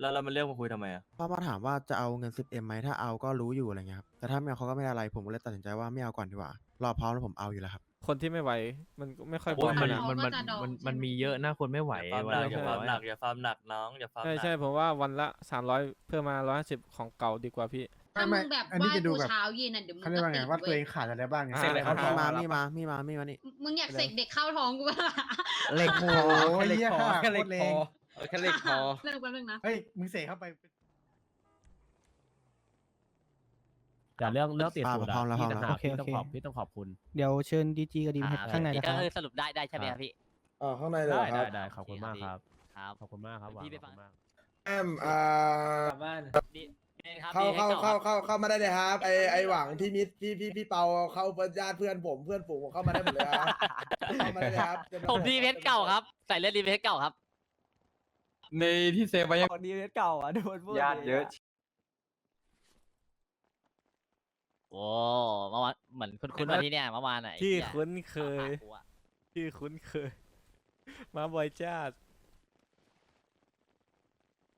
แล้วเรามาเรียกมาคุยทำไมอะพ่อมาถามว่าจะเอาเงิน 10M ไหมถ้าเอาก็รู้อยู่อะไรเงี้ยครับแต่ถ้าไม่เอาเขาก็ไม่ได้อะไรผมก็เลยตัดสินใจว่าไม่เอาก่อนดีกว่ารอพร้อมแล้วผมเอาอยู่แล้วครับ คนที่ไม่ไหวมันก็ไม่ค่อยโอ้บ่ยนมักันนอะเขามันก็มันจะดองมันใช่ไหม มันมีเยอะนะคนไม่ไหวอย่าฟาร์มวัหนนักละอย่าหฟาร์มร้อยหนักอย่าฟาร์มหนักน้องอย่าฟาร์มหใช่นัก ใช่ผมว่าวันละสามร้อยเพิ่มมาร้อยห้าสิบของเก่าดีกว่าพี่ ถ้ามึงแบบอันไหนี้ว้จะดูกูแบบเช้าเย็นอะเดี๋ยวมึงเขาเรียกก็ว่าไงติดว่าตัวเว้เอยงขาดอะไรบ้างไง อ่าเสร็จเลยครับมีมามีมามีมามีมานี่ มึงอยากเสกเด็กเข้าท้องกูป่ะ เหล็กโอ้พโหอแค่เหล็กเหี้ยพอค่ะแค่เหล็กโคตรแรพอง เอาแค่เหล็กพอเรื่องแป๊บนึงนะ เฮ้ย มึงเสกเข้าไป แต่เรื่องเรื่องติดสูตรพร้ออะมแล้วพี่พร้อมต่างแล้วหากโอเคพี่ต้องโอเค ขอบพี่ต้องขอบคุณ เดี๋ยวเชิญดีจีกับดีมเฮดอ่า ข้างในนะคก็รับคือสรุปได้ได้ใช่ไหมครับพี่ อ่าข้างในเลยได้เหรอคได้รับได้ขอบคุณมากครับครับ ขอบคุณมากครับหวานพี่ไปขอบฟัง คุณมาก แอมอ่าดีดีครับเข้าดีให้เข้าก่เข้าครับเข้าเข้ามาได้เลยครับไอไอหวังพี่มิตรพี่พี่พี่เปาเข้าเพื่อนญาติเพื่อนผมเพื่อนฝูงผมเข้ามาได้หมดเลยครับเข้ามาได้เลยครับ ผมดีเพชรเก่าครับ ใส่เลือดดีเพชรเก่าครับ ในที่เซฟไว้ยังดีเพชรเก่าอะโดนพูดญาติเยอะโอ้เมื่อวานเหมือนคุ้นๆมาที่เนี่ยเมื่อวานไหนที่คุ้นเคยกูอะที่คุ้นเคย มาบ่อยจ้า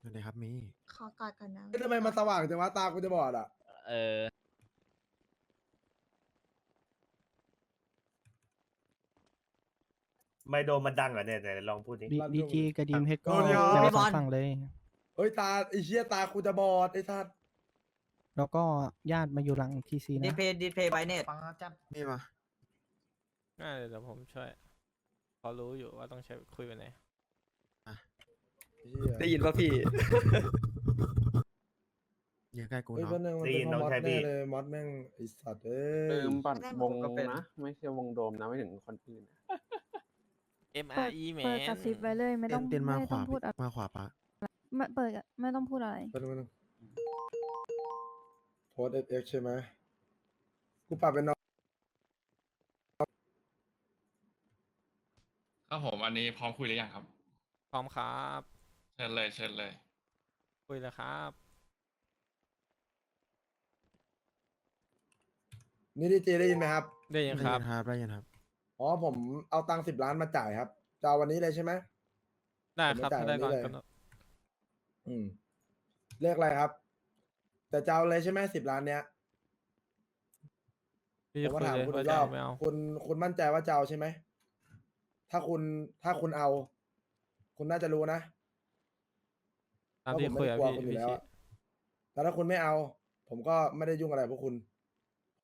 สวัสดีครับมีขอกอดก่อนนะเฮ้ยทำไมมันสว่างจังวะตากูจะบอดอะ เออ ไม่โดนมันดังเหรอเนี่ยไหนลองพูดดิ ดีจีกับดีมเฮดก็โอ้ยยาวพี่สบอองลฝั่งเลยเฮ้ยตาไอเชี่ยตากูจะบอดไอ้ท่านแล้วก็ญาติมาอยู่หลังทีซีดีนะ เพย์ดีเพย์ไบเน็ตปังจับนี่มาง่ายเลยเดี๋ยวผมช่วยเขารู้อยู่ว่าต้องใช้คุยไปไหนได้ยินป่ะพี่ยืนใกล้กูเฮ้ยเนาะเพื่อนนึงมันเป็นเพราะมอดแน่เลยมอดแม่งไอสัตว์เอ้ยบัตรวงก็เป็นนะ ไม่ใช่วงโดมนะ ไม่ถึงคนอื่น M R E แมเปิดนกระซิบไว้เลยไม่เต้ต้อนงเต้นมาไม่ขต้อวางพูดอะไรมาขวาปะไม่เปิดอะไม่ต้องพูดอะไรแป๊บนึงแป๊บนึงโพสเอ็กใช่ไหมกูปรับเป็นน้องครับผมอันนี้พร้อมคุยหรือยังครับ พร้อมครับ เชิญเลยเชิญเลย คุยเลยครับ นี่ดีเจได้ยินไหมครับ ได้ยังครับได้ยินครับ ได้ยินครับ อ๋อผมเอาตังค์สิบล้านมาจ่ายครับจะเอาวันนี้เลยใช่ไหม ได้ครับผมไม่ถ้าได้จ่ายก่อนวันนี้เลย กำหนดอืมเรียกอะไรครับ แต่จะเอาเลยใช่ไหมสิบล้านเนี้ยพี่ผมจะก็คุยถามเลยคุณอีว่ากจะเอาไม่เอา คุณคุณมั่นใจว่าจะเอาใช่ไหมถ้าคุณถ้าคุณเอา คุณน่าจะรู้นะ ตามที่คุยกับเพราะผมไม่พี่ได้กลัวคุณอยู่พี่แล้วชิอะแต่ถ้าคุณไม่เอา ผมก็ไม่ได้ยุ่งอะไรพวกคุณ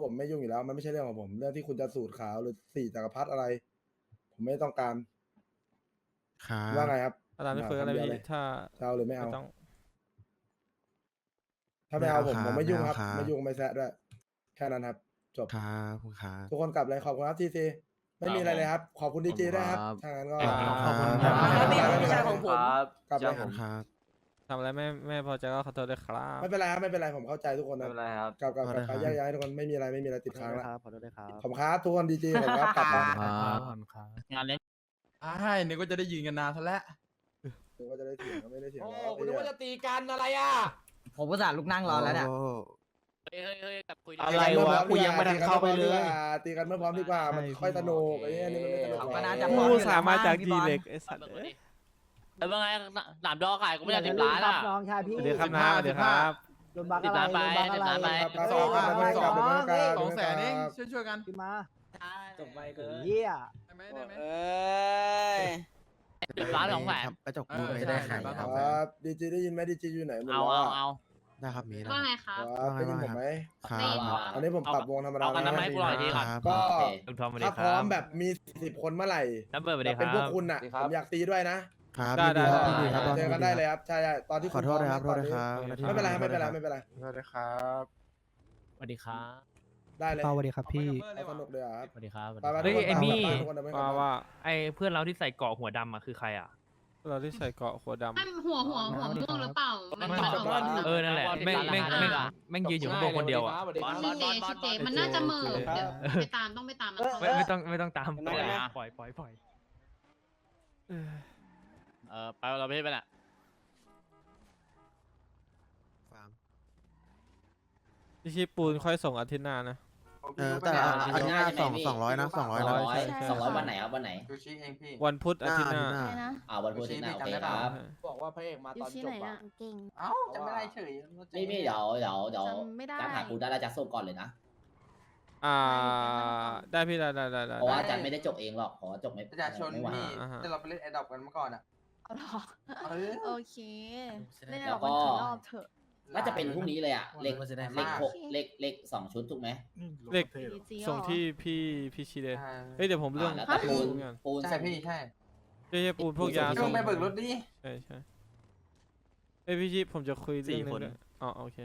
ผมไม่ยุ่งอยู่แล้ว มันไม่ใช่เรื่องของผม เรื่องที่คุณจะสูตรขาวหรือสี่จักรพรรดิอะไร ผมไม่ต้องการครับว่าไงครับตามที่คุยกันแล้วคำเดียวพี่เลยถ้าจะเอาหรือไม่เอาไม่ต้อง ถ้าไม่เอาผมไม่เอาผมไม่ยุ่งคครัรับบไม่ยุ่งไม่แซะด้วยแค่นั้นครับ จบครับคุณครับทุกคนกลับเลยขอบคุณครับทีซีไม่มีอะไรเลยครับ ขอบคุณดีเจด้วยครับถ้างั้นก็ขอบคุณคครัรับบไม่เป็นไรไม่เป็นไรผมกลับเลยครับครับ ทำอะไรไม่ไม่พอใจก็ขอโทษด้วยครับไม่เป็นไรครับไม่เป็นไรผมเข้าใจทุกคนไม่นะเป็นไรครับ กลับกลับกลับขอไปโทษครับแยกย้ายทุกคนไม่มีอะไรไม่มีอะไรติดค้างแล้วขอโทษด้วยครับขอบคุณครับทุกคนดีเจผมครับกลับมางานเล่นใช่นึกว่าจะได้ยืนกันนานซะแล้วถึงว่าจะได้เถียงก็ไม่ได้เถียงโอ้แล้วคุณนึกว่าจะไอ้ตีกันอะไรอะ ผมก็สาลุกนั่งรอแล้วเนี่ยโเฮ้ยเฮ้ยเฮ้ยแบบคุยเหี้ยอะ ไรวะกูยังไม่ทันเข้าไปเลยตีกันเมื่อพร้อมดีกว่ามันค่อยสนุกไอ้เนี่ยนี่มันไม่สนุกเขาหรก็อกน่าจะกูพร้อมอยู่สามารถจากพี่ดีบอลเล็กไอ้สัตว์เบิกเอ้มาย ดิสเออว่าไงหนามดอขายกูไม่ได้สิบล้านอะ น้องชายพี่วัสดีครับนะสวัสดีครับ โดนบักสิบอะไรล้านไปโดนบักอะไรสิบล้านไปครับสองครับสองครับสองครับสองแสนเองครับช่วยช่วยกันขึ้นมาจบไปเกินเยี่ยได้ไหมได้ไหมสิบล้านสองแสนครับกระจกเออดูไม่ใช่ได้ขายใช่ครับครับดีเจได้ยินไหมดีเจอยู่ไหนหมดเอาแล้วเอาอะเอาได้ครับมีนะว่าไงครับครับได้ยินผมไหมครัได้บยินครับอันนี้ผมปรับวงธรรมดาเอากันนะนะไม่ให้กูหน่อยดีก่อนครับก็คุณทอมสวัสดีถ้าคพร้รัอบมแบบมีสิบคนเมื่อไหร่น้ำเบิร์ดสวัสดีแบบคเป็นรัพวกบคุณอะผมอยากตีด้วยนะ ครับได้ได้ยินดีครับได้ยินดีครับเจอกันได้เลยครับใช่ใช่ตอนที่ขอโทษนะครับณพขอร้โทอษมครับไม่เป็นไรไม่เป็นไรไม่เป็นไรสวัสดีครับสวัสดีครับได้เลยเปาสวัสดีครับพี่เอาสนุกเลยอะครับสวัสดีครับไปไปเฮ้ยทุกคนไอ้มี่ทุกคนเดินไปก่ว่าอนว่าไอ้เพื่อนเราที่ใส่เกาะหัวดำอะคือใครอะเราที่ใส่เกราะหัวดำไม่หัวหัวหัวม่วงหรือเปล่า มันไม่มีกลับสองบ้านดิหัวเออนั่นแหละแม่งแม่งแม่งแม่งยืนอยู่ข้างบนคนเดียวอะชื่อเจชื่อเจมันน่าจะเหมือเดี๋ยวไปตามต้องไปตามมันเข้าไม่ไม่ต้องไม่ต้องตามไม่เป็นไรนะปล่อยปล่อยปล่อย เออไปเราไม่ได้ไปน่ะฟาร์ม พี่ชิปูนค่อยส่งอาทิตย์หน้านะโอเออแต่อาอาทิตย์หน้าสองสองร้อยนะสองร้อยนะใช่ใช่ สองร้อยวันไหนครับวันไหนดูชิเองพี่ วันพุธอาทิตย์หน้าหน้า อะไรนะอ่าวันพุธที่หน้าโอเคครับบอกว่าพระเอกมาอตยู่อนที่จไหนบอะอะเก่งเอ้าจะไม่ได้เฉยนี่นี่เดี๋ยวเดี๋ยวเดี๋ยวจำไม่ได้การหากูได้แล้วจะส่งก่อนเลยนะอ่า ได้พี่ได้ได้ได้ได้เพราะว่าจันไม่ได้จบเองหรอกเพราะว่าจบไม่ประชาชนไม่ไหวพี่อ่าฮะ ที่เราไปเล่นแอดดอปกันเมื่อก่อนอะเอา หรอเออ โอเคเล่นแล้เราววันก็กี่รอบเถอะ น่าจะเป็นพรุ่งนี้เลยอะ เลขมันจะได้เลขมาก หกเลขเลขสองชุดถูกไหมเลข ดีจีส่งที่พี่พี่ชีเลยใช่เฮ้ยเดี๋ยวผมเรื่องอ่าแล้วแต่ปูนก่อนปูนใช่ส่งพี่ใช่ไม่ใช่ปูนพวกยาส่ก็ส่งไม่เบิกรถดิใช่ใช่เอ้ยพี่ชีผมจะคุยเรื่องสี่นึงคนด้วยอ๋อโอเค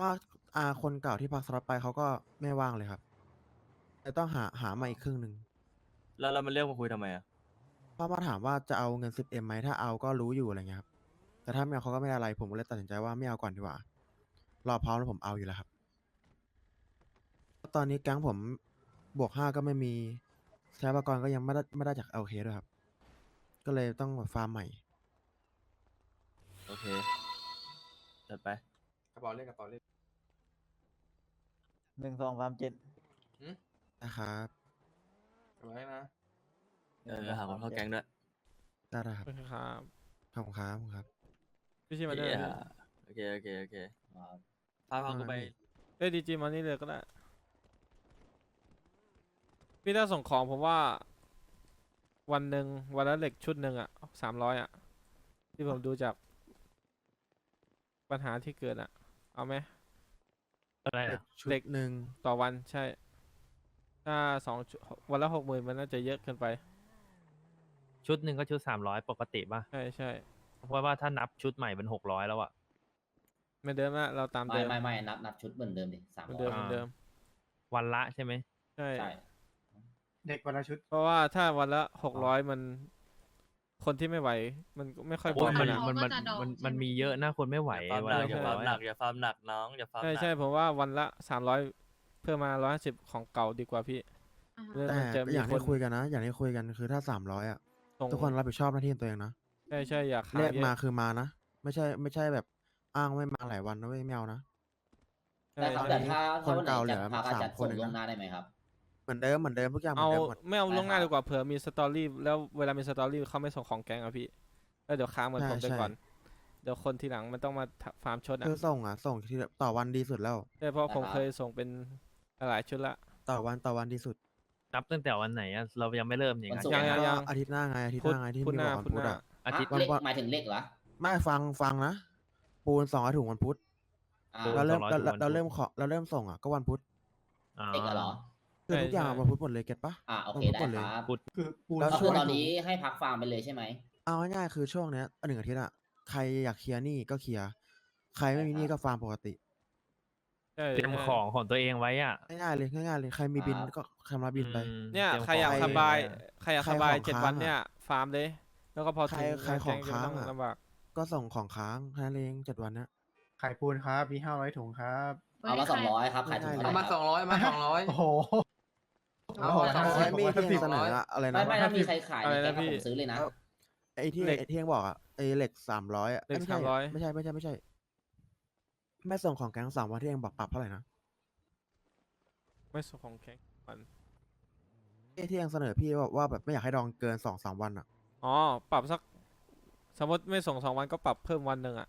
ว่าอาคนเก่าที่พักสล็อตไปเขาก็ไม่ว่างเลยครับแต่ต้องหาหามาอีกครึ่งหนึ่งแล้วเรามาเรียกมาคุยทำไมอะเพราะมาถามว่าจะเอาเงิน 10m ไหมถ้าเอาก็รู้อยู่อะไรเงี้ยครับ แต่ถ้าไม่เอาเขาก็ไม่ได้อะไร ผมก็เลยตัดสินใจว่าไม่เอาก่อนดีกว่า รอพร้อมแล้วผมเอาอยู่แล้วครับ ตอนนี้แก๊งผมบวกห้าก็ไม่มีใช้ปกรณ์ก็ยังไม่ได้ไม่ได้จากเอลเคด้วยครับ ก็เลยต้องแบบฟาร์มใหม่ โอเคจัดไป กระเป๋าเล่นกระเป๋าเล่น หนึ่งสองสามเจ็ดนะครับ กระเป๋าเล่นนะ เออหาคนเข้าแก๊งด้วยได้ได้ครับโอเคครับขอบคุณครับขอบคุณครับพี่ชีมาด้วยเหี้ยนะโอเคโอเคโอเคครับพาพากูไปเอ้ยดีจีมานี่เลยก็ได้พี่ถ้าส่งของผมว่า วันหนึ่งวันละเหล็กชุดหนึ่งอะสามร้อยอะ ที่ผมดูจากปัญหาที่เกิดอะ เอาไหมอะไรอะชุดเด็กหนึ่งต่อวันใช่ ถ้าสองชุดวันละหกหมื่นมันน่าจะเยอะเกินไป ชุดหนึ่งก็ชุดสามร้อยปกติป่ะ ใช่ใช่เพราะว่าถ้านับชุดใหม่เป็นหกร้อยแล้วอะไม่เดิมละเราตามไม่เดิมไม่ไม่นับนับชุดเหมือนเดิมดิสามเหมือนร้เดิอมยเหมือนเดิมวันละใช่ไหมใช่ใช่เด็กวันละชุด เพราะว่าถ้าวันละหกร้อยมัน คนที่ไม่ไหว มันก็ไม่ค่อยโอ้บ่ยนมันอะ มันมันเขาก็จะดองมันใช่ไหมมันมีเยอะนะคนไม่ไหวอย่าฟาร์มวันหนักละอย่าหกฟาร์มร้อยหนักอย่าฟาร์มหนักน้องอย่าฟาร์มหใช่นักใช่ผมว่าวันละสามร้อยเพิ่มมาร้อยห้าสิบของเก่าดีกว่าพี่อ่าฮะ เรื่องแต่มันจะอมีย่างคที่นคุยกันนะ อย่างที่คุยกันคือถ้าสามร้อยอะ ส่งทุกคนรับผิดชอบหน้าที่ของตัวเองนะใช่ใช่อยากขายเรียกเยอะมาคือมานะ ไม่ใช่ไม่ใช่แบบอ้างไม่มาหลายวันนะเว้ยไม่เอานะใช่แต่ครับใช่แต่ถ้าคถ้านวันไหนเก่าเหลืจะอพากันสามจัดคนส่งเองล่วงนะหน้าได้ไหมครับ เหมือนเดิมเหมือนเดิมทุกอย่างเหมือเอานเดิมหมดไม่เอาได้ล่วงหน้าครับดีกว่าเผื่อมีสตอรี่แล้วเวลามีสตอรี่เขาไม่ส่งของแกงอะพี่แล้วเดี๋ยวค้างเหมือนใช่ผมไปใช่ก่อน เดี๋ยวคนทีหลังมันต้องมาฟาร์มชดอะคือส่งอะส่งทีละต่อวันดีสุดแล้ว ใช่เพราะผมนะครับเคยส่งเป็นหลายชุดละ ต่อวันต่อวันดีสุด นับตั้งแต่วันไหนอะเรายังไม่เริ่มอย่างวันนั้นศุกร์ ยังยังก็ยังอาทิตย์หน้าไงอาทิตย์พุหธน้าไงที่พุธมีหบน้าอกวันพุธพุธหน้าอะอาทิตย์อะเลขวันหมายถึงเลขเหรอไม่ฟังฟังนะ ปูนสองถุงวันพุธอ่าปูนเราเริ่ม200เราถุงวันพุธ เราเริ่มขอเราเริ่มส่งอะก็วันพุธอ่า เลขอะเหรอคือทุกอย่างใช่ วันพุธหมดเลยเก็ตปะ อ่าโอเควันพุธได้หมดเลย ครับพุธคือปูนแล้วก็ช่คืวองตอนนี้ให้พักฟาร์มไปเลยใช่ไหม เอาง่ายๆคือช่วงเนี้ยหนึ่งอาทิตย์อะใครอยากเคลียร์หนี้ก็เคลียร์ใครไม่มีหนี้ก็ฟาร์มปกติ ใช่เตรียมใช่ของของตัวเองไว้อะง่ายๆเลยง่ายๆเลยใครมีบินก็ชำระบินไป อืมเนี่ยตมใครอยากขงสตัวเงบายไว้อะใครอยากใครสบายของเจ็ดค้างวันอะเนี่ยฟาร์มเลย แล้วก็พอใครถึงใครของแกจะไม่ค้างต้องอะ ลำบากก็ส่งของค้างแค่นั้นเองเจ็ดวันเนี้ยขายปูนครับมีห้าร้อยถุงครับ เอามาสองร้อยครับขายถุงไม่เท่าไหได้ร่มาคสรัอบงร้อยมาสองร้อย โอ้โหเอาขอสองร้อยมีผมว่าที่สองเสนร้อยออะอะไรไม่นะไม่ถ้ามีใครขายอะไรในนะแก๊งพี่ผมซื้อเลยนะ ไอ้ที่เหล็กไอ้ที่ยังบอกอะไอ้เหล็กสามร้อยอะเหล็กไม่ใช่300 ไม่ใช่ไม่ใช่ไม่ใช่ ไม่ส่งของแก๊งสามวันที่เองบอกปรับเท่าไหร่นะไม่ส่งของแข็งวันไอ้ที่ยังเสนอพี่ว่าว่าแบบไม่อยากให้ดองเกินสองสามวันอะ อ๋อ ปรับสัก สมมติไม่ส่งสองวันก็ปรับเพิ่มวันหนึ่งอะ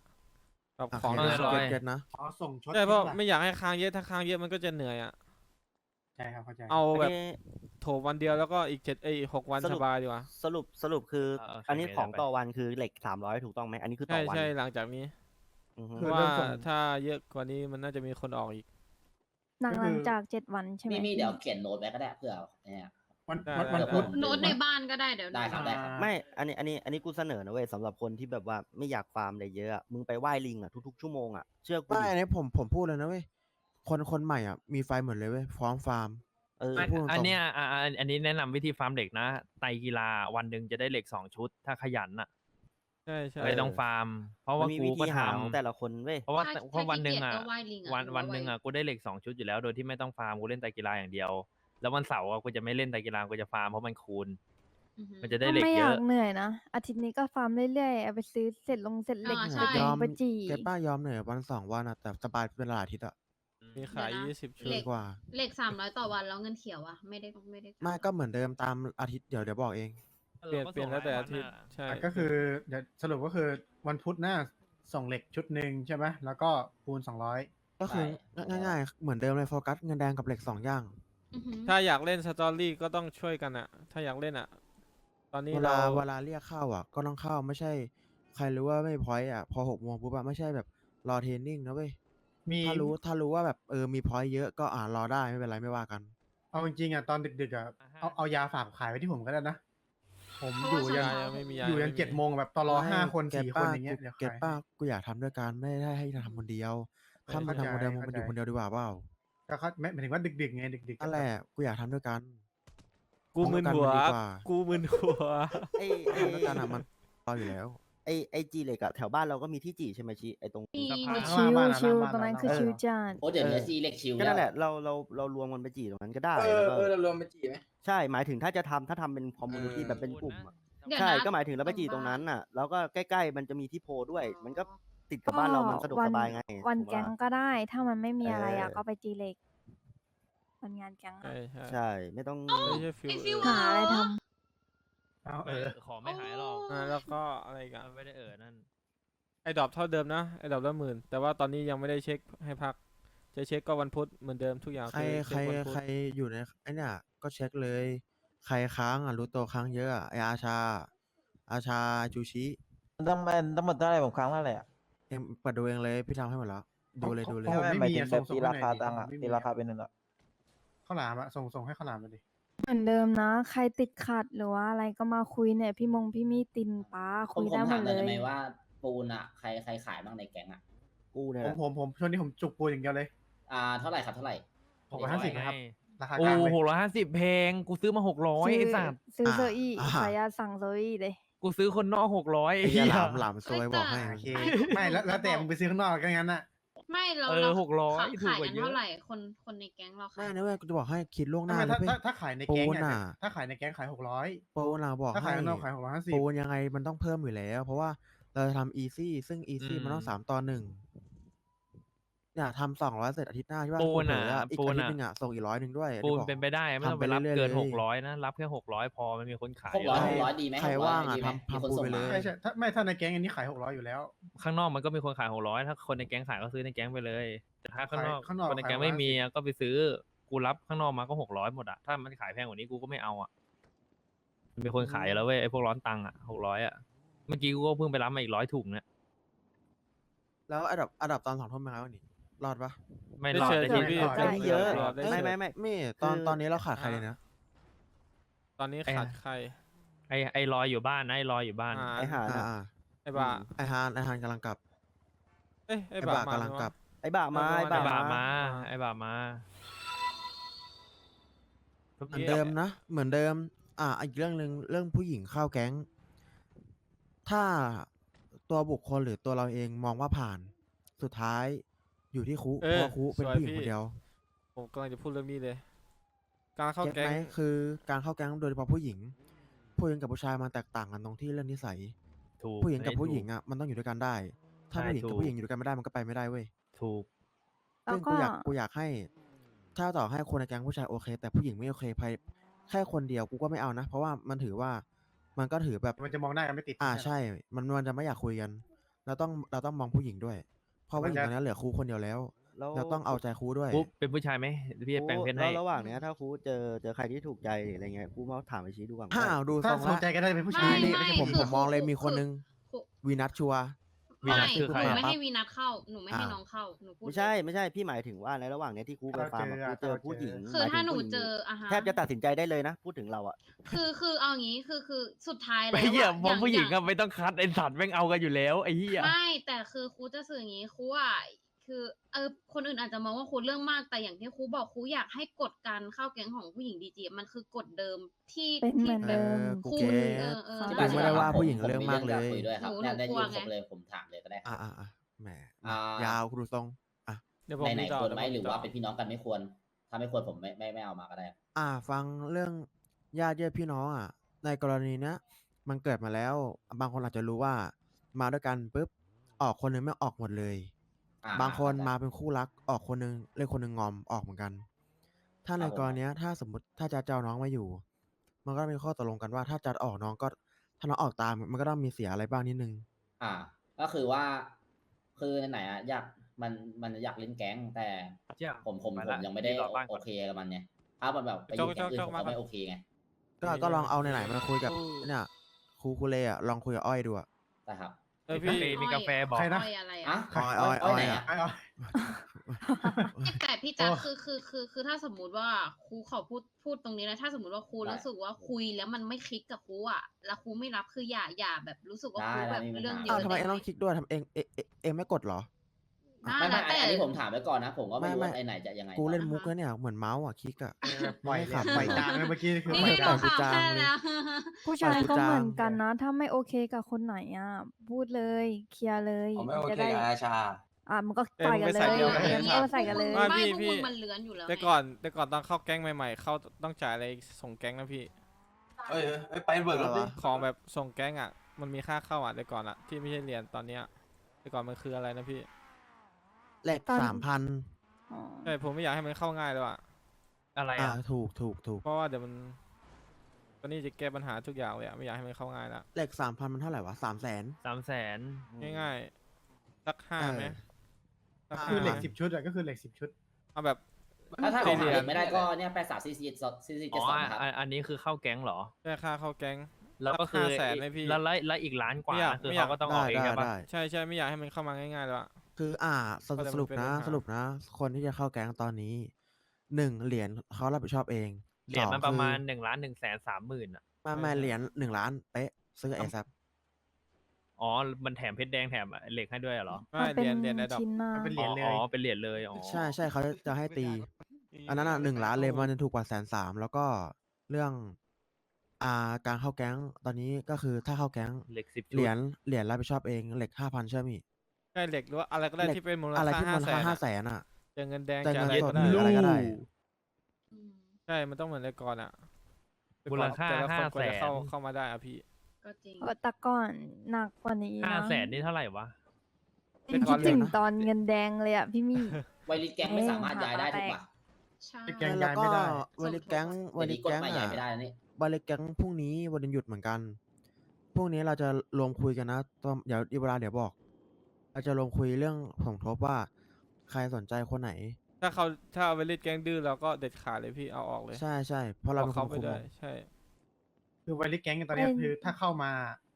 ปรับอะของโอหเคนึ่งร้อย เก็ตเก็ตนะ อ๋อส่งชดใช่เพราะไม่อยากให้ค้างเยอะถ้าค้างเยอะมันก็จะเหนื่อยอะใช่ครับเข้าใจเอาแบบโถวันเดียวแล้วก็อีกเจ็ดเอ้ยหกวันสบายดีกว่าสรุปสรุปคือเออโอเคอันนี้ได้ของไป ต่อวันคือเหล็กสามร้อยถูกต้องไหมอันนี้คือต่ใช่อวัน ใช่หลังจากนี้ อือฮึ เพราะว่าถ้าเยอะกว่านี้มันน่าจะมีคนออกอีก หลังหลังจากเจ็ดวันใช่ไหม นี่มีเดี๋ยวเขียนโน้ตไว้ก็ได้เผื่อเนี่ย วันได้วันได้ วันพุธ โน้ตในบ้านก็ได้เดี๋ยว ได้ครับได้ครับ ไม่ อันนี้ อันนี้ อันนี้กูเสนอนะเว้ยสำหรับคนที่แบบว่าไม่อยากฟาร์มอะไรเยอะอะมึงไปไหว้ลิงอะทุกๆชั่วโมงอะ เชื่อกูไม่ดิอันนี้ผมผมพูดเลยนะเว้ยคนคนใหม่อะมีไฟเหมือนเลยเว้ยพร้อมฟาร์ม เออ ไม่พูดตรงๆ อันเนี้ยอะอะอันนี้แนะนำวิธีฟาร์มเหล็กนะ ไตรกีฬาวันหนึ่งจะได้เหล็กสองชุด ถ้าขยันอะ ใช่ใช่ไม่ต้องฟาร์ม เพราะว่ามันมีกูวิก็ธีหาของทำแต่ละคนเว้ยเพราะว่าถ้าเพราะวันหนึ่งอะถ้าขี้เกียจก็ไหว้ลิงอะวันหรือวันว่าหนึ่งไหว้อะกูได้เหล็กสองชุดอยู่แล้ว โดยที่ไม่ต้องฟาร์มกูเล่นไตรกีฬาอย่างเดียว แล้ววันเสาร์อะกูจะไม่เล่นไตรกีฬากูจะฟาร์มเพราะมันคูณอือฮึมันจะได้ก็เหล็กไม่อเยยาอะกเหนื่อยนะอาทิตย์นี้ก็ฟาร์มเรื่อยๆเอาไปซื้อเสร็จลงเสร็จเหล็กอ่าไปใช่เก็บยอมไปจีเก็ตป้ายอมเหนื่อยวันสองวันอะแต่สบายเป็นหลายอาทิตย์อะอืมมีขายเดี๋ยวนะยี่สิบชุดเหล็ดีกว่าเหล็กสามร้อยต่อวันแล้วเงินเขียวอะไม่ได้ไม่ได้ไม่ก็เหมือนเดิมตามอาทิตย์เดี๋ยวเดี๋ยวบอกเอง เปลี่ยนเปลี่ยนแล้วแต่อาทิตย์ใช่อะก็คือเดี๋ยวสรุปก็คือวันพุธหน้าส่งเหล็กชุดหนึ่งใช่ไหมแล้วก็ปูนสองร้อยก็คือง่ายๆ เหมือนเดิมเลยโฟกัสเงินแดงกับเหล็กสองอย่าง อือหือถ้าอยากเล่นสตอรี่ก็ต้องช่วยกันอะถ้าอยากเล่นอะตอนนี้เวเราลาเวลาเรียกเข้าอะ ก็ต้องเข้าไม่ใช่ ใครรู้ว่าไม่พอยต์อะพอหกโมงปุ๊บอะไม่ใช่แบบรอเทรนนิ่งนะเว้ยมีถ้ารู้ถ้ารู้ว่าแบบเออมีพอยต์เยอะก็อ่ารอได้ไม่เป็นไรไม่ว่ากัน เอาจริงๆอะตอนดึกๆอะเอาเอายาฝากขายไว้ที่ผมก็ได้นะ ผมอยู่ยันยายังไม่มียาอยู่ยันไม่มีเจ็ดโมงแบบตอนรอห้าคนเก็ตสี่คป้านอย่างเงี้ยกูเดี๋ยวเก็ตขายป้ากูอยากทำด้วยกันไม่ได้ให้ทำคนเดียวเออถ้ามึงทำคนเดียวมึงเข้ามันใจอยู่คนเดียวดีกว่าเปล่าก็เขาไม่หมายถึงว่าดึกๆไงดึกๆนั่นแหละกูอยากทำด้วยกัน กูมึนหัวทำด้วยกันมันดีกว่ากูมึนหัวไอไอทำด้วยกันอะมันรออยู่แล้ว ไอไอจีเหล็กอะแถวบ้านเราก็มีที่จีใช่ไหมชิไอตรงมีข้างล่างชิบ้านอะวหน้าบ้านชิวตรงนั้นคือเออชิวจัด โอ้เดี๋ยวนี้ซีเล็กชิวก็นั่นแหละเราเราเรารวมกันไปจีตรงนั้นก็ได้แล้วก็เออเรารวมไปจีไหม ใช่หมายถึงถ้าจะทำถ้าทำเป็นคอมมูนิตี้แบบเป็นกลุ่มอะเดี๋ยวใช่นะก็หมายถึงเราไปจีตรงนั้นน่ะแล้วก็ใกล้ ๆ มันจะมีที่โพด้วย มันก็ติดกับบ้านเรามันสะดวกสบายไงวันถูกปะ แก๊งก็ได้ ถ้ามันไม่มีอะไรอะเออ ก็ไปจีเล็กวันงานแก๊งอะใช่ใช่ใช่ไม่ต้อง ไม่ใช่ฟิลไอฟิวเออหาอะไรท เอาเออของไม่หายหรอกอ่าแล้วก็อะไรอีกันมันไม่ได้เออนั่น ไอ้ดอบเท่าเดิมนะไอ้ดอบละหมื่นแต่ว่าตอนนี้ยังไม่ได้เช็คให้พัก จะเช็คก็วันพุธเหมือนเดิมทุกอย่างใครอใครเช็วันพุธใครอยู่ในไอเนี่ยก็เช็คเลย ใครค้างอะรู้ตัวค้างเยอะอะไออาชา อาชาจูชิต้องมันทั้งหมดเท่าไหร่ผมค้างเท่าไหร่อะเอ็มเปิดดูเองเลยพี่ทำให้หมดแล้วดูเลยของดูเลย ของไม่ไม่หมายมีถึอะงส่แบบงส่งตีให้หน่ราอยคาดิตังค์อะไม่มีตีราคาเป็นหนึ่งอะข้าวหลามอะส่งส่งให้ข้าวหลามมาดิำ เหมือนเดิมนะ ใครติดขัดหรือว่าอะไรก็มาคุยเนี่ย พี่มงพี่มีตินป้าคุยได้หมดเลยปูนอะ ใครใครขายบ้างในแก๊งอะกูเนี่ยผมผมผมช่วงนี้ผมจุกปูอย่างเดียวเลยอ่าเท่าไหร่ครับเท่าไหร่ หกร้อยห้าสิบนะครับ ราคาโอ้กลางเลยหกร้อยห้าสิบเพลง กูซื้อมาหกร้อยซื้ไอ้สัตว์ซื้ออะโซอี้อะสายาสั่งโซอี้เลย กูซื้อคนนอกหกร้อยไอ้ไอ้เหี้เหี้ยยหลามหลามซวยบอกให้ โอเคไม่แล้วแล้วแต่มึงไปซื้อข้างนอกก็งั้นน่ะ ไม่เราเออเราหกร้อยขาถูกขายกว่ากันเยอะ เท่าไหร่คนคนในแก๊งเราขาไม่ยนะเว้ยกูจะบอกให้คิดล่วงหน้าไม่เลถ้ายเว้ย ถ้าถ้าขายในแก๊งปูนอะอะถ้าขายในแก๊งขายหกร้อยโปรนะบอกถ้าให้ ขายข้างนอกขายหกร้อยห้าสิบโปรยังไงมันต้องเพิ่มอยู่แล้ว เพราะว่าเราจะทำอีซี่ซึ่งอีซี่มันต้องสามต่อหนึ่ง เนี่ยทำสองร้อยเสร็จอาทิตย์หน้าใช่ป่ะปูนเผลอะอๆอีกปูอานทิตอะย์หนึงอะส่งอีกร้อยหนึ่งด้วยปูนที่บอก เป็นไปได้ไม่ต้องทำไปรับเรื่อยๆเกินเลย หกร้อยนะ รับแค่หกร้อยพอมันมีคนขายหอกยู่ร้อยแล้วหกร้อยดีไหมใครหกร้อยว่างอะดีไหมทำมีคนทำปูส่งไปเลมายใช่ใช่ถ้าไม่ถ้าในแก๊งอันนี้ขายหกร้อยอยู่แล้ว ข้างนอกมันก็มีคนขายหกร้อยถ้าคนในแก๊งขายก็ซื้อในแก๊งไปเลย แต่ถ้าข้างนอกขายข้างนอกคนในแก๊งขาย ไม่มี150อะก็ไปซื้อกูรับข้างนอกมาก็หกร้อยหมดอะถ้ามันขายแพงกว่านี้กูก็ไม่เอาอะมันมีคนขายอยู่แล้วเว้ยไอ้พวกร้อนตังค์อะหกร้อยอะเมื่อกี้กูก็เพิ่งไปรับมาอีกร้อยถุงเนี่ยแล้วอันดับอันดับตอนสองทุ่มไหมครับวันนี้ รอดปะไม่ได้รอดเชิญได้เชิที่ญพี่ได้ไม่เยอะรอดได้ไม่เชิญไม่ไม่ไม่ตอนคือตอนนี้เราขาดใครเลยนะ ตอนนี้ไอ้ขาดใคร ไอ้ไอ้ลอยอยู่บ้านนะไอ้ลอยอยู่บ้านอ่าไอหาอ่าน่ะอ่าไอ้บ่าไอฮานไอฮานกำลังกลับเอ้ยไอ้ไอบ่าบ่ามากำลังกลับ ไอบ่ามาไอไอ้บ่าบ่ามามาไอ้บ่ามาเหมือนเดิมนะเหมือนเดิม อ่าอีกเรื่องหนึ่งเรื่องผู้หญิงเข้าแก๊ง ถ้าตัวบุคคลหรือตัวเราเองมองว่าผ่าน สุดท้าย อยู่ที่คุเอเพอราะคุเป็นสวยผู้หญิงพี่ คนเดียวผมกำลังจะพูดเรื่องนี้เลย การเข้าเก็ตแก๊ไหงมคือการเข้าแก๊งโดยเฉพาะผู้หญิง ผู้หญิงกับผู้ชายมันแตกต่างกันตรงที่เรื่องนิสัย ถูกผู้หญิงกับอันนี้ผู้หญิงถูกอะมันต้องอยู่ด้วยกันได้ ถ้าใช่ผู้หญิงกับถูกผู้หญิงอยู่ด้วยกันไม่ได้มันก็ไปไม่ได้เว้ยถูก แล้วซึ่งก็ กูอยากกูอยากให้ ถ้าต่อให้คนในแก๊งผู้ชายโอเค แต่ผู้หญิงไม่โอเคภายแค่คนเดียวกูก็ไม่เอานะ เพราะว่ามันถือว่ามันก็ถือแบบมันจะมองหน้ากันไม่ติดอ่าไหมใช่ มันมันจะไม่อยากคุยกัน เราต้องเราต้องมองผู้หญิงด้วย เพราะมันผู้หญิงจะตอนนี้เหลือครูคนเดียวแล้ว แล้วเราต้องเอาใจครูด้วย ปุ๊บเป็นผู้ชายไหมพี่จะแปลงเพศแล้ให้วระหว่างเนี้ยถ้าครูเจอเจอใครที่ถูกใจหรืออะไรเงี้ยครูมาถามไปชี้ดูก่อนห้าวดูทถ้ารงสนละใจก็ได้เป็นผู้ชาไม่ยนี่ไม่ ผมคือผมมองเลยคือมีคนนึงคือวีนัทชัวร์ วีนัทไม่คือหใครนูอะไม่ให้วีนัทเข้าหนูไม่ให้อ่าน้องเข้าหนูพูดไม่ใช่เลยไม่ใช่พี่หมายถึงว่าในระหว่างเนี้ยที่ครูไปฟาร์มอะครูเจอผู้หญิงคือถ้าหนูมยถึงผู้ญิงเจออะฮะแทบจะตัดสินใจได้เลยนะ พูดถึงเราอะคือคือเอางี้คือคือสุดท้ายแล้วไอ้เหี้ยอะพอผู้หญิงอก็ย่างไม่ต้องคัดไอ้สัตว์แม่งเอากันอยู่แล้วไอ้เหี้ยไม่แต่คือครูจะสื่ออย่างนี้ครูอะ คือเออคนอื่นอาจจะมองว่าครูเรื่องมากแต่อย่างที่ครูบอกครูอยากให้กฎการเข้าแก๊งของผู้หญิงดีจีมันคือกฎเดิมที่เป็นเหมือนเอเดิมอกูครูเก็เอตอเออใช่กูไม่ได้ว่าผู้หญิงผมเรื่องมีมากเลจะยคุยด้วยครับหนูได้ได้หนูยืนกลัวครบไง เลยผมถามเลยก็ได้คอ่ารับ อ่าอ่าแหมอ่ายยาวครูทรงอะเดี๋ยวผมไหนมีไหนต่อควรเดี๋ยวไหมผมหรือต่ว่าเป็นพี่น้องกันไม่ควร ถ้าไม่ควรผมไม่ไม่ไม่เอามาก็ได้อ่า ฟังเรื่องญาติเยพี่น้องอะ ในกรณีเนี้ยมันเกิดมาแล้ว บางคนอาจจะรู้ว่า มาด้วยกันปุ๊บออกคนหนึงไม่ออกหมดเลย บางคนมาเป็นคู่รักออกคนนึงเล่นคนนึงงอมออกเหมือนกัน ถ้าในกรณีถ้าสมมติถ้าจะเจ้าน้องมาอยู่ มันก็มีข้อตกลงกันว่า ถ้าจะออกน้องก็ถ้าน้องออกตามมันก็ต้องมีเสียอะไรบ้างนิดนึง อ่า ก็คือว่า คือไหนอะอยากมันมันอยากเล่นแก๊งแต่ผมผมผมยังไม่ได้โอเคกับมันไงถ้ามันแบบไปอยู่แก๊งอื่นก็ไม่โอเคไงก็ก็ลองเอาไหนๆมาคุยกับเนี่ยครูคุเลอะลองคุยกับอ้อยดูอะนะครับ เออพี่ มีกาแฟบอก ใครนะอะไรอะออยออยออยออ้แต่พี่จักคือคือคือคือถ้าสมมุติว่าครูขอพูดพูดตรงนี้นะถ้าสมมติว่าครูรู้สึกว่าคุยแล้วมันไม่คลิกกับครูอะแล้วครูไม่รับคืออย่าอย่าแบบรู้สึกว่าครูแบบเรื่องเยอ้วะทำไมเอ็มต้องคลิกด้วยทำเองเอเอเอ็มไม่กดเหรอ ไม่ไม่อันนี้ผมถามไว้ก่อนนะ ผมก็ไม่รู้ว่าไอไหนจะยังไงกูเล่นมุกแล้วเนี่ยเหมือนเมาส์อะคลิกอะไล่อยขับไล่อยจางเมื่อกี้คือปล่อยจางจางเลยผู้ชายก็เหมือนกันนะ ถ้าไม่โอเคกับคนไหนอะพูดเลยเคลียร์เลยไม่โอเช่ไบอาชาอะมันก็ต่อยกันเลยมันก็ใส่กันเลยไม่พี่มันเลือนอยู่แล้วแต่ก่อนแต่ก่อนต้องเข้าแก๊งใหม่ๆ เข้าต้องจ่ายอะไรส่งแก๊งนะพี่เอ้ยไปเบิร์ดรถดิของแบบส่งแก๊งอะ มันมีค่าเข้าอะแต่ก่อนอะที่ไม่ใช่เรียนตอนเนี้ยแต่ก่อนมันคืออะไรนะพี่ แลกสามพันใช่ผมไม่อยากให้มันเข้าง่ายเลยว่ะอะไรอะถูกถูกถูกเพราะว่าเดี๋ยวมันตอนนี้จะแก้ปัญหาทุกอย่างเลยอะไม่อยากให้มันเข้าง่ายละแลกสามพันมันเท่าไหร่วะสามแสน สามแสนง่ายๆสักห้าไหมก็คือเหล็กสิบชุดอะก็คือเหล็กสิบชุด เอาแบบ ถ้าถ้าของหาเหรียไม่ได้ก็เนี่ยแปดสามสี่สี่สี่สี่อ๋เจ็ดอสองครับ อันนี้คือเข้าแก๊งเหรอใช่ค่าเข้าแก๊ง แล้วก็คือแล้วแล้วล้อีกล้านกว่าไม่อยากก็ต้องออกเองใช่ได้ ใช่ใช่ไม่อยากให้มันเข้ามาง่ายๆเลยว่ะ คืออ่าสรุปก็ะสรุปนะ ปัสรุปนะ คนที่จะเข้าแก๊งตอนนี้หนึ่งเหรียญเขารับผิดชอบเองเหรียญมันประมาณหนึ่งล้านหนึ่งแสนสามหมื่นอะ ไมาไม่เหรียญหนึ่งล้านเป๊ะซื้อเอซับ อ๋อ มันแถมเพชรแดงแถมเหล็กให้ด้วยเหรอไม่เหรียญเรียนระดับ ชิ้นมันเป็นเหรียญเลยอ๋อเป็นเหรียญเลยอ๋อใช่ใช่เขาจะให้ตี อันนั้นอะหนึ่งล้านเลยมันจะถูกกว่าแสนสามแล้วก็เรื่อง อ่าการเข้าแก๊งตอนนี้ก็คือถ้าเข้าแก๊งเหล็กสิบเหรียญเหรียญรับผิดชอบเองเหล็กห้าพันใช่ไหมย ใช่เหล็กหรือว่าอะไรก็ได้ที่เป็นมูลค่าห้าแสค่านห้าแสนอะ จะเงินแดงจะอะไรก็ได้หอะไรก็ได้ใช่มันต้องเหมือนแต่ก่อนอะมูลค่าห้าแสนเข้า500,000 เข้ามาได้อะพี่ก็จริงตะก่อนหนักกว่านี้ห้าแสนนี่เท่าไหร่วะ เป็นคิดถึงตอนเงินแดงเลยอะพี่มี่ ไวริแกงไม่สามารถย้ายได้ถูกปะใช่แล้วก็ไม่ได้ วริแก๊งวเวรินี้แก๊งหมาย้าอะยไม่ได้นะนี่ วริแก๊งพรุ่งนี้วันหยุดเหมือนกันพรุ่งนี้เราจะรวมคุยกันนะตอนเดี๋ยวอีเวลาเดี๋ยวบอก เราจะลงคุยเรื่องสงทบว่า ใครสนใจคนไหน ถ้าเขาถ้าเอาไปเล่นแก๊งดื้อเราก็เด็ดขาดเลยพี่เอาออกเลยใช่ใช่เพราะเราเป็นคเขานไปได้ใช่ คือไวริสแก๊งตอนนี้คือถ้าเข้ามา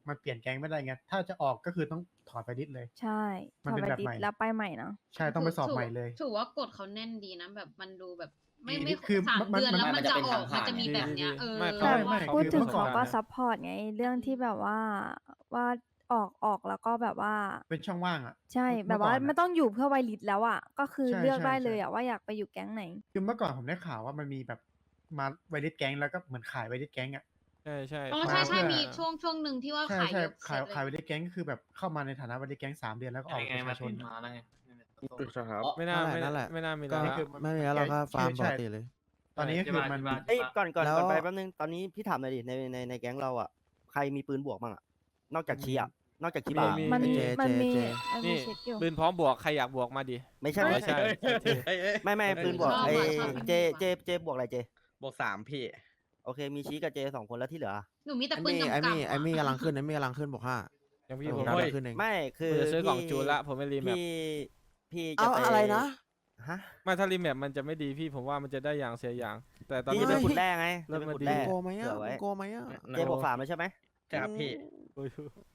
มันเปลี่ยนแก๊งไม่ได้ไงถ้าจะออกก็คือต้องถอดไปดิสเลย ใช่มันถอดเป็นแบบใหม่ แล้วไปใหม่เนาะ ใช่ต้องไปสอบใหม่เลย ถือว่ากดเขาแน่นดีนะแบบมันดูแบบ ไม่ไม่คือสามันเดือนแล้วมันจะออกมันจะมีแบบเนี้ยเออพูดถึงเขาก็ซัพพอร์ตไงเรื่องที่แบบว่าว่า ออกออกแล้วก็แบบว่า เป็นช่องว่างอะ ใช่แบบว่าไม่ต้องอยู่เพื่อวัยรุ่นแล้วอะ ก็คือเลือกได้เลยอะว่าอยากไปอยู่แก๊งไหน คือเมื่อก่อนผมได้ข่าวว่ามันมีแบบมาไวริสแก๊งแล้วก็เหมือนขายไวริสแก๊งอะ ใช่ใช่อ๋อใช่ใช่ใช่มีช่วงช่วงหนึ่งที่ว่าขายขายขายไวริสแก๊งก็คือแบบเข้ามาในฐานะไวริสแก๊งสามเดือนแล้วก็ออกเป็นประชาชนอะ ตึกสครัไม่น่าไม่น่นแหาละ ไม่น่ามีก็แล้วไม่มีแล้วเราก็ฟาร์มปกติเลย ตอนนี้ก็คือมัน เอ้ก่อนก่อนก่อนไปแป๊บนึงตอนนี้พี่ถามหน่อยดิในในในแก๊งเราอะใครมีปืนบวกบ้างอะนอกจากชี้อ่ นอกจากขี้บ่เจมันมีมันมีนี่ เช็คอยู่ปืนพร้อมบวก ใครอยากบวกมาดิ ไม่ใช่ไม่ใช่ ไม่ไม่ปืนบวกไอ้เจเจเจบวกอะไรเจ บวกสามพี่ โอเค มีชี้กับเจสองคนแล้วที่เหลือ หนูมีแต่ไอปืนมี่ไอ้มี่ไอมี่กำลังขึ้นไอ้มี่กำลังขึ้นบวกห้ายังพี่ผผมกำลังขึ้นเองไม่คือจะซื้อกองจูนละ ผมไม่รีแมพี่พี่จะเอปอะไรนะ ฮะไม่ถ้ารีแมปมันจะไม่ดีพี่ผมว่ามันจะได้อย่างเสียอย่าง แต่ตอนพี่นี้ จะไปขุดแร่ไงเราไปขุดแร่ โกไหมอะอไว้ โกไหมอะเจบวกสามแล้วใช่ไหม ใช่ครับพี่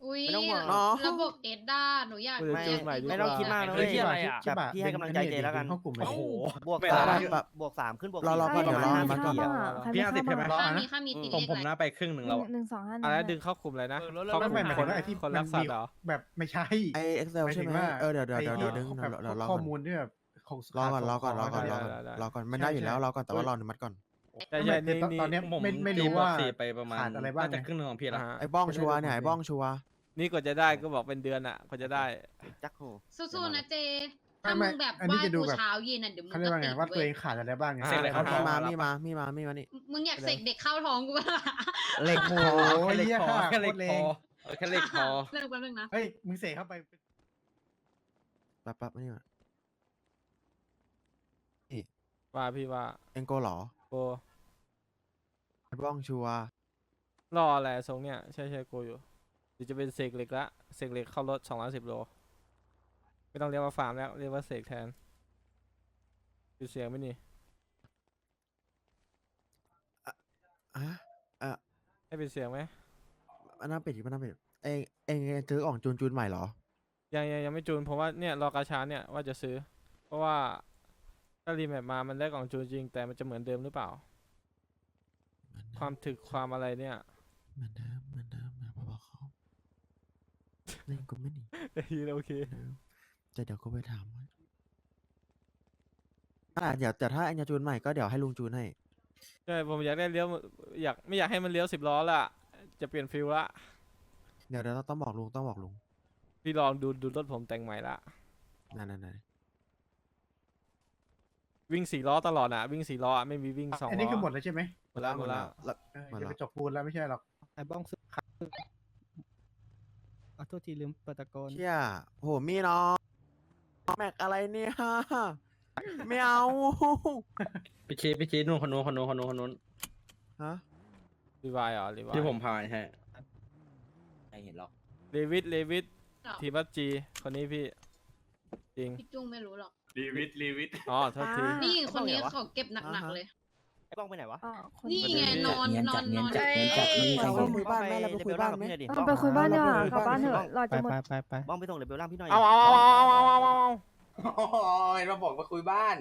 อุ้ยไม่ต้องเนอะ ระบบเอสด้าหนูอยากไม่เจอใหม่ดีกว่า ไม่ต้องคิดมากนะเว้ยเฮ้ยเหี้อะไรอะ แบบพี่ให้กำลังใจเจแล้วกันโอ้โห บวกสามแบบบวกสามขึ้นบวกรอรอก่อนเดี๋รอ มันก่อน พี่ห้าสิบใช่ไหมข้ามีข้ามีติดผเลมผมอะไน่าไปครึ่งหนึ่งแล้วหนึ่งสองห้าอะไรดึงเข้ากลุ่มเลยนะเข้ากไม่ลุ่ไม่มหมายคถึนงว่าไอที่คนรักสาตเหรอ แบบไม่ใช่ ไอเอ็กเซลใช่ไหมเออเดี๋ยวเดี๋ยวเดี๋ยวเดี๋ยวดึงเดี๋ยวรอข้ก่อนมูลที่แองรอก่อนรอก่อนรอก่อนรอก่อนรอก่อนมันได้อยู่แล้วรอก่อนแต่ว่ารอหนึ่งมัดก่อน ใช่ใช่นี่ตอนเนี้ยผมไม่ไม่รู้ว่าวกสี่ไปประมาณขาดอะไรบ้าง น่จะครึ่งหนึ่งของพี่แล้วฮะไอ้บ้องชัวเนี่ยไอ้บ้องชัวนี่ก็จะได้ก็บอกเป็นเดือนอะก็จะได้ จักโห สู้ๆนะเจ ถ้ามึงแบบว่ากูเช้าเย็นอะเดี๋ยวมึงเขาเรีาไงว่าตัวเองขาดอะไรบ้างไง อ่า เสกเลยครับ มีมามีมามีมามีมานี่ มึงอยากเสกเด็กเข้าท้องกูป่ะเล็กโอ้เหี้ยค่เล็กคตรแรพง อเล็กคอเล็กคอเรื่องกันเรื่อนะ เฮ้ยมึงเสกเข้าไป ปั๊บปั๊บนี่มานี่ว่าพี่ว่า เอ็งโกหรอ โกไอ้บ้องชัวร์รออะไรทรงเนี้ยใช่ใช่โกอยู่หรือจะเป็นเสกเหล็กละเสกเหล็กเข้ารถสองร้อยสิบโล ไม่ต้องเรียกว่าฟาร์มแล้วเรียกว่าเสกแทนดูเสียงไหมนี่อะอะให้เป็นเสียงไหมมันน่าเป็ดอีกมันน่าเป็ดเองเองเจออ่องจูนจูนใหม่เหรอ ยังยังยังไม่จูนผมว่าเนี่ยรอกาชาเนี่ยว่าจะซื้อ เพราะว่า ถ้ารีแมปมามันได้กล่องจูนจริง แต่มันจะเหมือนเดิมหรือเปล่า ความถึกความอะไรเนี่ย เหมือนเดิมเหมือนเดิมนะพ่อบอกเขาเล่นกูไม่หนีเอ้ยโอเคเหมือนเดิมแต่เดี๋ยวก็ไปถามไว้อะเดี๋ยวแต่ถ้าเองจะจูนใหม่ก็เดี๋ยวให้ลุงจูนให้ใช่ผมอยากได้เลี้ยวอยากไม่อยากให้มันเลี้ยวสิบล้อละจะเปลี่ยนฟิลละเดี๋ยวเดี๋ยวเราต้องบอกลุงต้องบอกลุงพี่ลองดูดูรถผมแต่งใหม่ละนั่นนั่นนั่น วิ่งสี่ล้อตลอดอะวิ่งสี่ล้ออะไม่มีวิ่งสองล้ออันนี้คือหมดแล้วใช่ไหมหมดแล้วหมดแล้วแล้วเออหมดอย่าแล้ว ไปจกปูนแล้วไม่ใช่หรอก ไอ้บ้องซื้อขาขอโทษทีลืมเปิดตะโกนเชี่ยโหมีน้องแม็กอะไรเนี่ยไม่เอาไปชี้ไปชี้นู่นคนนู้นคนนู้นคนนู้นคนนู้นฮะรีวายเหรอรีวายที่ผมพายให้ใครเห็นหรอกเลวิทเลวิทหรอทีมัสจีคนนี้พี่ จริง พี่จุ้งไม่รู้หรอก รีวิทรีวิท อ๋อโทษที นี่คนนี้เขาเก็บหนักๆเลย ไอ้บ้องไปไหนวะ นี่ไงนอนนอนนอนเอ้ยเราไปคุยบ้านไหมเราไปคุยบ้านไหมเราไปคุยบ้านเถอะกลับบ้านเถอะเราจะหมดไปไปไปบ้องไปส่งเลเบลล่าพี่หน่อย เอาเอาเอาเอาเอาเอาเอาเห็าบอกมาคุยบ้าน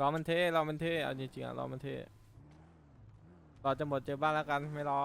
รอมันเท่รอมันเท่ เอาจริงๆอะรอมันเท่รอจะหมดเจอบ้านแล้วกันไม่รอ